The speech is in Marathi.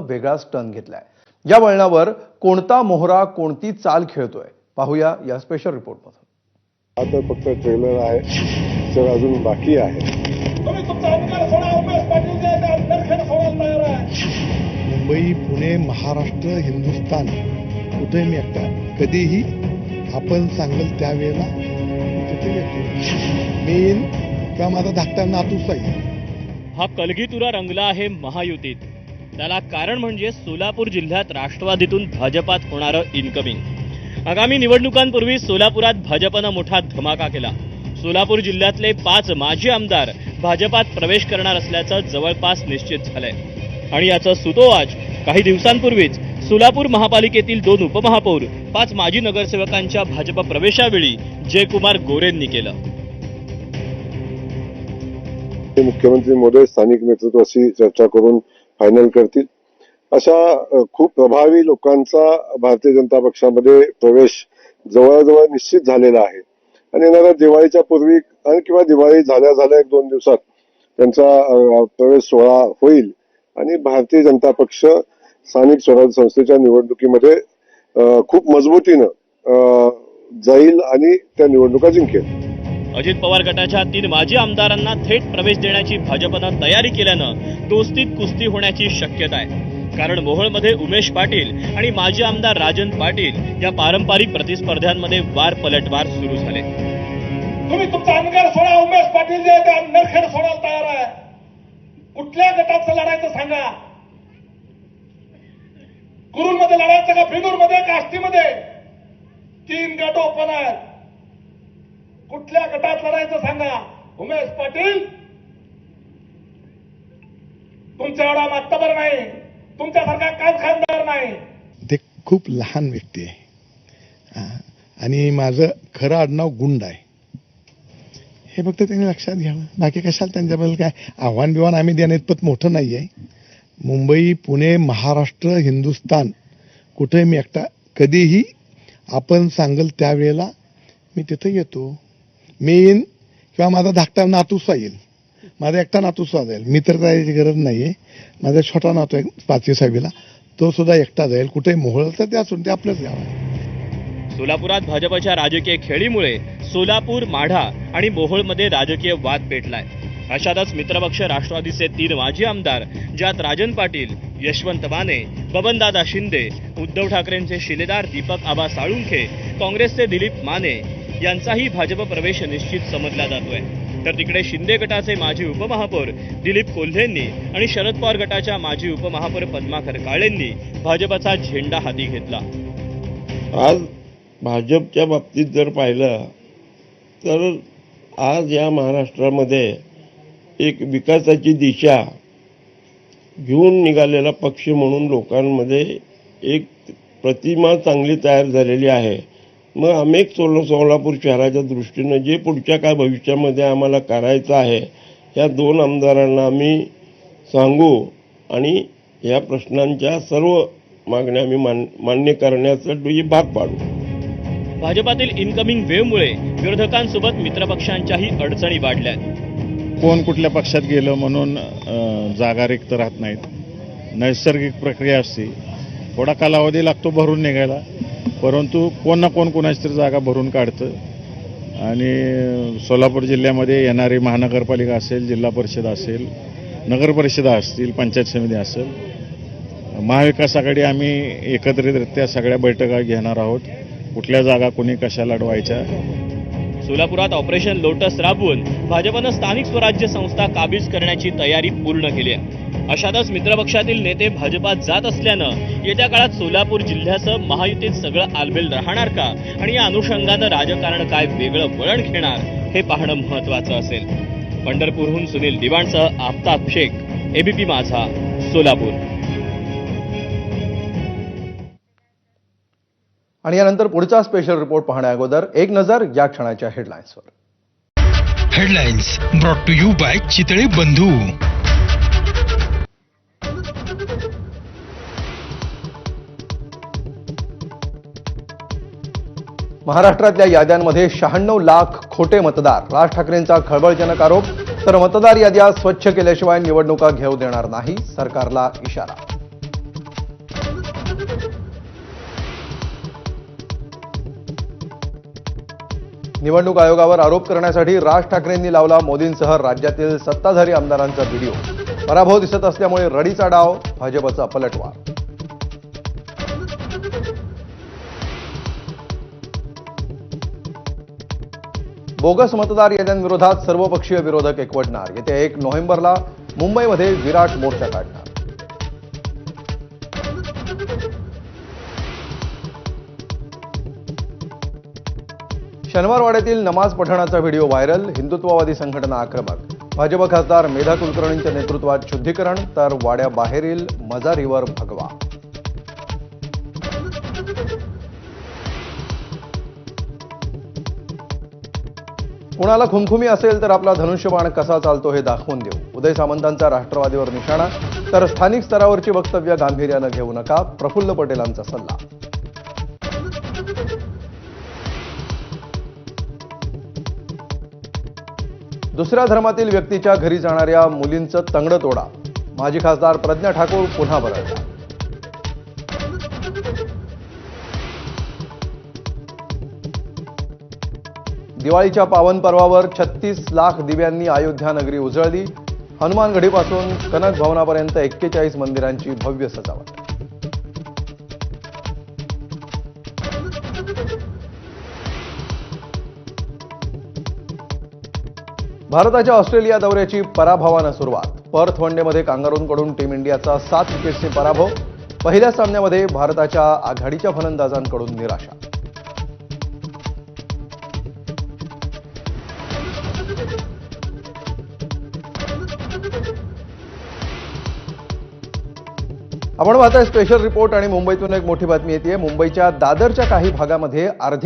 वेगळाच टर्न घेतलाय. या वळणावर कोणता मोहरा कोणती चाल खेळतोय? पाहूया या स्पेशल रिपोर्टमधून आता फक्त ट्रेलर आहे. तर अजून बाकी आहे. आहे आहे. मुंबई पुणे महाराष्ट्र हिंदुस्थान कुठे मी एकटा? कधीही आपण सांगेल त्यावेळेला तिथे येतो मी किंवा माझा धाकटा नातूच येईल हा कलगीतुरा रंगला आहे महायुतीत. त्याला कारण म्हणजे सोलापूर जिल्ह्यात राष्ट्रवादीतून भाजपात होणारं इनकमिंग आगामी निवडणुकांपूर्वी सोलापुरात भाजपनं मोठा धमाका केला. सोलापूर जिल्ह्यातले पाच माजी आमदार भाजपात प्रवेश करणार असल्याचं जवळपास निश्चित झालंय. आणि याचं सुतोवाच काही दिवसांपूर्वीच सोलापूर महापालिकेतील दोन उपमहापौर पाच माजी नगरसेवकांच्या भाजप प्रवेशावेळी जयकुमार गोरेंनी केलं. मुख्यमंत्री मोदय स्थानिक नेतृत्वाशी चर्चा करून फायनल करतील. अशा खूप प्रभावी लोकांचा भारतीय जनता पक्षामध्ये प्रवेश जवळजवळ निश्चित झालेला आहे. आणि येणाऱ्या दिवाळीच्या पूर्वी आणि किंवा दिवाळी झाल्या झाल्या एक दोन दिवसात त्यांचा प्रवेश सोहळा होईल. आणि भारतीय जनता पक्ष स्थानिक स्वराज्य संस्थेच्या निवडणुकीमध्ये खूप मजबूतीनं जाईल आणि त्या निवडणुका जिंकेल. अजित पवार गटाच्या तीन माजी आमदारांना थेट प्रवेश देण्याची भाजपनं तयारी केल्यानं दोस्तीत कुस्ती होण्याची शक्यता आहे. कारण मोहोळमध्ये उमेश पाटील आणि माजी आमदार राजन पाटील या पारंपरिक प्रतिस्पर्ध्यांमध्ये वार पलटवार सुरू झाले. तुम्ही तुमचा आमदार सोडा उमेश पाटील जे आहे नरखेड सोडायला तयार आहे. कुठल्या गटाचं लढायचं सांगा? कुरुलमध्ये लढायचं का फिनूरमध्ये का आष्टीमध्ये? तीन गट ओपन आहेत. कुठल्या गटात लढायचं सांगा? उमेश पाटील? तुमच्या एवढा मातबर नाही. तुमच्यासारखा काच खासदार नाही. ते खूप लहान व्यक्ती आहे. आणि माझं खरं आडनाव गुंड आहे. हे फक्त त्यांनी लक्षात घ्यावं. बाकी कशाला त्यांच्याबद्दल काय? आव्हान बिव्हान आम्ही देण्यात इतपत मोठं नाही आहे. मुंबई पुणे महाराष्ट्र हिंदुस्थान कुठे मी एकटा कधीही आपण सांगेल त्यावेळेला मी तिथं येतो. मी येईन किंवा माझा धाकटा नातूसा येईल. माझा एकटा नातूसा जाईल. मी तर जायची गरज नाही आहे माझा छोटा नातू आहे पाचवी सहावीला. तो सुद्धा एकटा जाईल. कुठे मोहळ तर ते असून ते आपलंच गाव आहे सोलापुरात भाजपच्या राजकीय खेळीमुळे सोलापूर माढा आणि मोहोळमध्ये राजकीय वाद पेटलाय. अशातच मित्रपक्ष राष्ट्रवादीचे तीन माजी आमदार ज्यात राजन पाटील यशवंत माने बबनदादा शिंदे उद्धव ठाकरेंचे शिलेदार दीपक आबा साळुंखे काँग्रेसचे दिलीप माने यांचाही भाजप प्रवेश निश्चित समजला जातोय. तर तिकडे शिंदे गटाचे माजी उपमहापौर दिलीप कोल्हेंनी आणि शरद पवार गटाच्या माजी उपमहापौर पद्माकर काळेंनी भाजपचा झेंडा हाती घेतला. आज भाजपच्या बाबतीत जर पाहिलं तर आज या महाराष्ट्रामध्ये एक विकासाची दिशा घेऊन निघालेला पक्ष म्हणून लोकांमध्ये एक प्रतिमा चांगली तयार झालेली आहे. मग आम्ही एक सोला सोलापूर शहराच्या दृष्टीनं जे पुढच्या काय भविष्यामध्ये आम्हाला करायचं आहे या दोन आमदारांना आम्ही सांगू आणि या प्रश्नांच्या सर्व मागण्या आम्ही मान मान्य करण्यासाठी भाग पाडू. भाजपातील इनकमिंग वेव्हमुळे विरोधकांसोबत मित्रपक्षांच्याही अडचणी वाढल्यात. कोण कुठल्या पक्षात गेलं म्हणून जागा रिक्त राहत नाहीत. नैसर्गिक प्रक्रिया असते. थोडा कालावधी लागतो भरून निघायला. परंतु कोण ना कोण कोणाची तरी जागा भरून काढतं. आणि सोलापूर जिल्ह्यामध्ये येणारी महानगरपालिका असेल जिल्हा परिषद असेल नगरपरिषदा असतील पंचायत समिती असेल महाविकास आघाडी आम्ही एकत्रितरित्या सगळ्या बैठका घेणार आहोत. कुठल्या जागा कोणी कशा लढवायच्या सोलापुरात ऑपरेशन लोटस राबवून भाजपनं स्थानिक स्वराज्य संस्था काबीज करण्याची तयारी पूर्ण केली आहे. अशातच मित्रपक्षातील नेते भाजपात जात असल्यानं येत्या काळात सोलापूर जिल्ह्याचं महायुतीत सगळं आलबेल राहणार का? आणि या अनुषंगानं राजकारण काय वेगळं वळण घेणार हे पाहणं महत्वाचं असेल. पंढरपूरहून सुनील दिवाणसह आफताब शेख एबीपी माझा सोलापूर. आणि यानंतर पुढचा स्पेशल रिपोर्ट पाहण्या अगोदर. एक नजर या क्षणाच्या हेडलाईन्सवर headlines brought to you by Chitale Bandhu. महाराष्ट्रातल्या याद्यांमध्ये शहाण्णव लाख खोटे मतदार. राज ठाकरेंचा खळबळजनक आरोप. तर मतदार याद्या स्वच्छ केल्याशिवाय निवडणुका घेऊ देणार नाही सरकारला इशारा. निवडणूक आयोगावर आरोप करण्यासाठी राज ठाकरेंनी लावला मोदींसह राज्यातील सत्ताधारी आमदारांचा व्हिडिओ. पराभव दिसत असल्यामुळे रडीचा डाव भाजपचा पलटवार. बोगस मतदार याद्यांविरोधात सर्वपक्षीय विरोधक एकवटणार. येत्या एक नोव्हेंबरला मुंबईमध्ये विराट मोर्चा काढणार. शनिवारवाड्यातील नमाज पठणाचा व्हिडिओ व्हायरल हिंदुत्ववादी संघटना आक्रमक. भाजप खासदार मेधा कुलकर्णींच्या नेतृत्वात शुद्धीकरण तर वाड्याबाहेरील मजारीवर भगवा. कुणाला खुमखुमी असेल तर आपला धनुष्यबाण कसा चालतो हे दाखवून देऊ. उदय सामंतांचा राष्ट्रवादीवर निशाणा. तर स्थानिक स्तरावरची वक्तव्य गांभीर्यानं घेऊ नका. प्रफुल्ल पटेलांचा सल्ला. दुसऱ्या धर्मातील व्यक्तीच्या घरी जाणाऱ्या मुलींचं तंगड तोडा माजी खासदार प्रज्ञा ठाकूर पुन्हा बरळल्या दिवाळीच्या पावन पर्वावर छत्तीस लाख दिव्यांनी अयोध्या नगरी उजळली. हनुमानगढीपासून कनक भवनापर्यंत एक्केचाळीस मंदिरांची भव्य सजावट. भारताच्या ऑस्ट्रेलिया दौऱ्याची पराभवानं सुरुवात. पर्थ वनडेमध्ये कांगारूंकडून टीम इंडियाचा सात विकेट्सने पराभव. पहिल्या सामन्यामध्ये भारताच्या आघाडीच्या फलंदाजांकडून निराशा. आपण पाहताय स्पेशल रिपोर्ट आणि मुंबईतून एक मोठी बातमी येते मुंबईच्या दादरच्या काही भागामध्ये अर्ध्या